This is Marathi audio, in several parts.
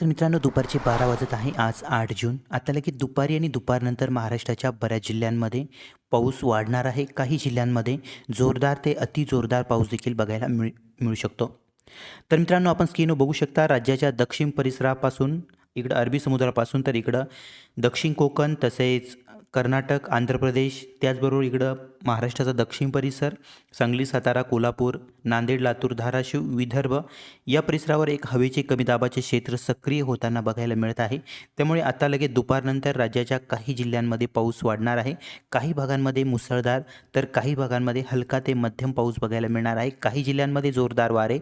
तर मित्रांनो दुपारचे बारा वाजत आहे. आज आठ जून. आता लगेच दुपारी आणि दुपारनंतर महाराष्ट्राच्या बऱ्याच जिल्ह्यांमध्ये पाऊस वाढणार आहे. काही जिल्ह्यांमध्ये जोरदार ते अति जोरदार पाऊस देखील बघायला मिळ मिळू शकतो. तर मित्रांनो आपण स्क्रीनवर बघू शकता. राज्याच्या दक्षिण परिसरापासून इकडं अरबी समुद्रापासून तर इकडं दक्षिण कोकण तसेच कर्नाटक आंध्र प्रदेश त्याचबरोबर इकडं महाराष्ट्राचा दक्षिण परिसर सांगली सातारा कोल्हापूर नांदेड लातूर धाराशिव विदर्भ या परिसरावर एक हवेचे कमी दाबाचे क्षेत्र सक्रिय होताना बघायला मिळत आहे. त्यामुळे आता लगेच दुपारनंतर राज्याच्या काही जिल्ह्यांमध्ये पाऊस वाढणार आहे. काही भागांमध्ये मुसळधार तर काही भागांमध्ये हलका ते मध्यम पाऊस बघायला मिळणार आहे. काही जिल्ह्यांमध्ये जोरदार वारे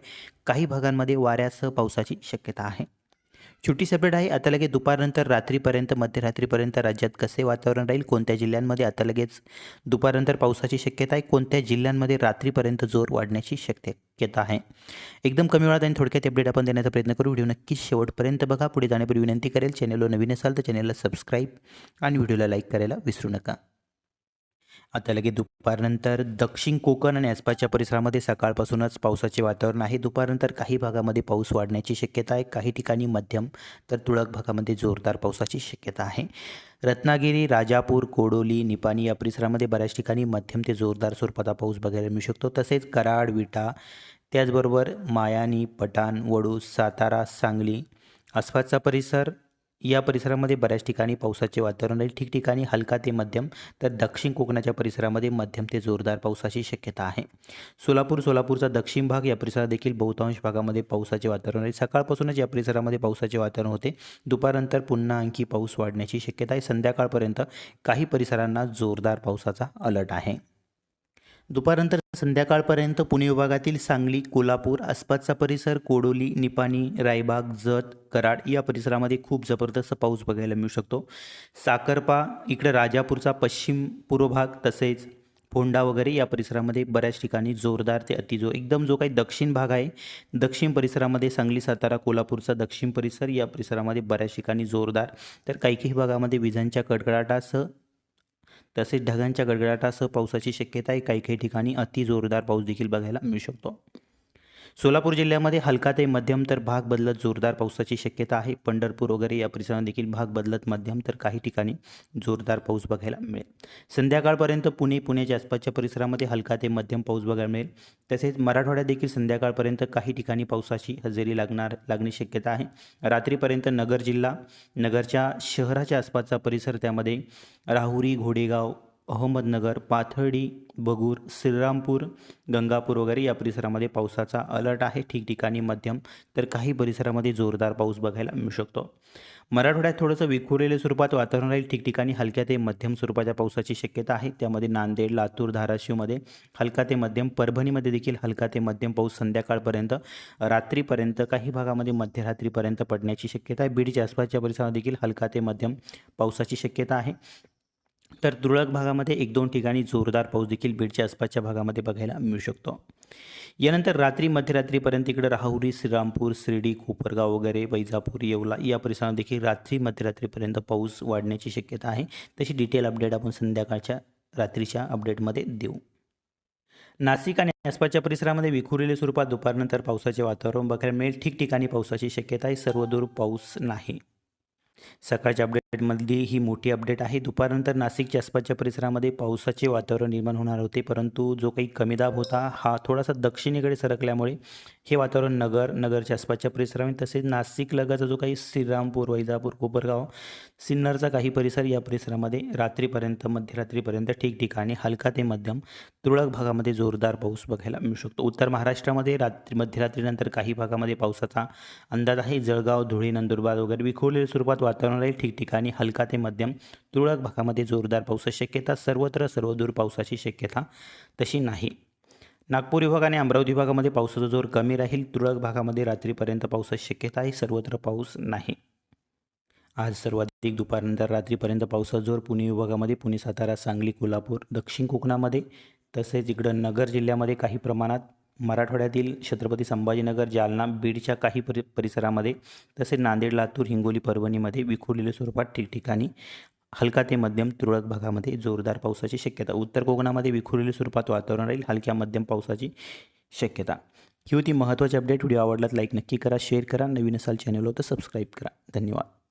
काही भागांमध्ये वाऱ्यासह पावसाची शक्यता आहे. छोटीशी अपडेट आहे. आता लगेच दुपारनंतर रात्रीपर्यंत मध्यरात्रीपर्यंत राज्यात कसे वातावरण राहील कोणत्या जिल्ह्यांमध्ये आता लगेच दुपारनंतर पावसाची शक्यता आहे कोणत्या जिल्ह्यांमध्ये रात्रीपर्यंत जोर वाढण्याची शक्यता आहे. एकदम कमी वेळात आणि थोडक्यात अपडेट आपण देण्याचा प्रयत्न करू. व्हिडिओ नक्कीच शेवटपर्यंत बघा. पुढे जाण्यापूर्वी विनंती करेल. चॅनलवर नवीन असाल तर चॅनलला सबस्क्राईब आणि व्हिडिओला लाईक करायला विसरू नका. आता लगे दुपारनंतर दक्षिण कोकण आणि आसपासच्या परिसरामध्ये सकाळपासूनच पावसाचे वातावरण आहे. दुपारनंतर काही भागामध्ये पाऊस वाढण्याची शक्यता आहे. काही ठिकाणी मध्यम तर तुरळक भागामध्ये जोरदार पावसाची शक्यता आहे. रत्नागिरी राजापूर कोडोली निपाणी या परिसरामध्ये बऱ्याच ठिकाणी मध्यम ते जोरदार स्वरूपाचा पाऊस बघायला मिळू शकतो. तसेच कराड विटा त्याचबरोबर मायानी पठाण वडू सातारा सांगली आसपासचा परिसर या परिसरामध्ये बऱ्याच ठिकाणी पावसाचे वातावरण राहील. ठिकठिकाणी हलका ते मध्यम तर दक्षिण कोकणाच्या परिसरामध्ये मध्यम ते जोरदार पावसाची शक्यता आहे. सोलापूर सोलापूरचा दक्षिण भाग या परिसरात देखील बहुतांश भागामध्ये पावसाचे वातावरण राहील. सकाळपासूनच या परिसरामध्ये पावसाचे वातावरण होते. दुपारनंतर पुन्हा आणखी पाऊस वाढण्याची शक्यता आहे. संध्याकाळपर्यंत काही परिसरांना जोरदार पावसाचा अलर्ट आहे. दुपारनंतर संध्याकाळपर्यंत पुणे विभागातील सांगली कोल्हापूर आसपासचा परिसर कोडोली निपाणी रायबाग जत कराड या परिसरामध्ये खूप जबरदस्त पाऊस बघायला मिळू शकतो. साखरपा इकडे राजापूरचा पश्चिम पूर्व भाग तसेच फोंडा वगैरे या परिसरामध्ये बऱ्याच ठिकाणी जोरदार ते अतिजो एकदम जो काही दक्षिण भाग आहे दक्षिण परिसरामध्ये सांगली सातारा कोल्हापूरचा दक्षिण परिसर या परिसरामध्ये बऱ्याच ठिकाणी जोरदार तर काही काही भागामध्ये विजांच्या कडकडाटासह तसेच ढगांच्या गडगडाटासह पावसाची शक्यता आहे काही काही ठिकाणी अति जोरदार पाऊस देखील बघायला मिळू शकतो. सोलापूर जिल्ह्यामध्ये हलका ते मध्यम तर भाग बदलत जोरदार पावसाची शक्यता आहे. पंढरपूर वगैरे या परिसरात देखील भाग बदलत मध्यम तर काही ठिकाणी जोरदार पाऊस बघायला मिळेल. संध्याकाळपर्यंत पुणे पुण्याच्या आसपासच्या परिसरामध्ये हलका ते मध्यम पाऊस बघायला मिळेल. तसेच मराठवाड्यात देखील संध्याकाळपर्यंत काही ठिकाणी पावसाची हजेरी लागणार लागण्याची शक्यता आहे. रात्रीपर्यंत नगर जिल्हा नगरच्या शहराच्या आसपासचा परिसर त्यामध्ये राहुरी घोडेगाव अहमदनगर पाथर्डी बगूर श्रीरामपूर गंगापूर वगैरे या परिसरामध्ये पावसाचा अलर्ट आहे. ठिकठिकाणी मध्यम तर काही परिसरामध्ये जोरदार पाऊस बघायला मिळू शकतो. मराठवाड्यात थोडंसं विखुरलेल्या स्वरूपात वातावरण राहील. ठिकठिकाणी हलक्या ते मध्यम स्वरूपाच्या पावसाची शक्यता आहे. त्यामध्ये नांदेड लातूर धाराशिवमध्ये हलका ते मध्यम परभणीमध्ये देखील हलका ते मध्यम पाऊस संध्याकाळपर्यंत रात्रीपर्यंत काही भागामध्ये मध्यरात्रीपर्यंत पडण्याची शक्यता आहे. बीडच्या आसपासच्या परिसरात देखील हलका ते मध्यम पावसाची शक्यता आहे. तर तुरळक भागामध्ये एक दोन ठिकाणी जोरदार पाऊस देखील बीडच्या आसपासच्या भागामध्ये बघायला मिळू शकतो. यानंतर रात्री मध्यरात्रीपर्यंत इकडे राहुरी श्रीरामपूर शिर्डी कोपरगाव वगैरे वैजापूर येवला या परिसरात देखील रात्री मध्यरात्रीपर्यंत पाऊस वाढण्याची शक्यता आहे. तशी डिटेल अपडेट आपण संध्याकाळच्या रात्रीच्या अपडेटमध्ये देऊ. नाशिक आणि आसपासच्या परिसरामध्ये विखुरलेल्या स्वरूपात दुपारनंतर पावसाचे वातावरण बघायला मिळेल. ठिकठिकाणी पावसाची शक्यता आहे. सर्वदूर पाऊस नाही. सकाळच्या अपडेटमधली ही मोठी अपडेट आहे. दुपारनंतर नाशिकच्या आसपासच्या परिसरामध्ये पावसाचे वातावरण निर्माण होणार होते परंतु जो काही कमी दाब होता हा थोडासा दक्षिणेकडे सरकल्यामुळे हे वातावरण नगर नगरच्या आसपासच्या परिसरामध्ये तसेच नाशिक लगतचा जो काही श्रीरामपूर वैजापूर कोपरगाव सिन्नरचा काही परिसर या परिसरामध्ये रात्रीपर्यंत मध्यरात्रीपर्यंत ठिकठिकाणी हलका ते मध्यम तुरळक भागामध्ये जोरदार पाऊस बघायला मिळू शकतो. उत्तर महाराष्ट्रामध्ये रात्री मध्यरात्रीनंतर काही भागामध्ये पावसाचा अंदाज आहे. जळगाव धुळे नंदुरबार वगैरे विखुरलेल्या स्वरूपात वातावरण राहील ठिकठिकाणी हलका ते मध्यम तुरळक भागामध्ये जोरदार पावसाची शक्यता सर्वत्र सर्वदूर पावसाची शक्यता तशी नाही. नागपूर विभाग आणि अमरावती विभागामध्ये पावसाचा जोर कमी राहील. तुरळक भागामध्ये रात्रीपर्यंत पावसाची शक्यता आहे. सर्वत्र पाऊस नाही. आज सर्वाधिक दुपारनंतर रात्रीपर्यंत पावसाचा जोर पुणे विभागामध्ये पुणे सातारा सांगली कोल्हापूर दक्षिण कोकणामध्ये तसेच इकडं नगर जिल्ह्यामध्ये काही प्रमाणात मराठवाड्यातील छत्रपती संभाजीनगर जालना बीडच्या काही परि परिसरामध्ये तसेच नांदेड लातूर हिंगोली परभणीमध्ये विखुरलेल्या स्वरूपात ठिकठिकाणी हलका ते मध्यम तुरळक भागामध्ये जोरदार पावसाची शक्यता. उत्तर कोकणामध्ये विखुरलेल्या स्वरूपात वातावरण राहील हलक्या मध्यम पावसाची शक्यता. ही होती महत्त्वाची अपडेट व्हिडिओ आवडलात लाईक नक्की करा शेअर करा. नवीन असाल चॅनलवर तर सबस्क्राईब करा. धन्यवाद.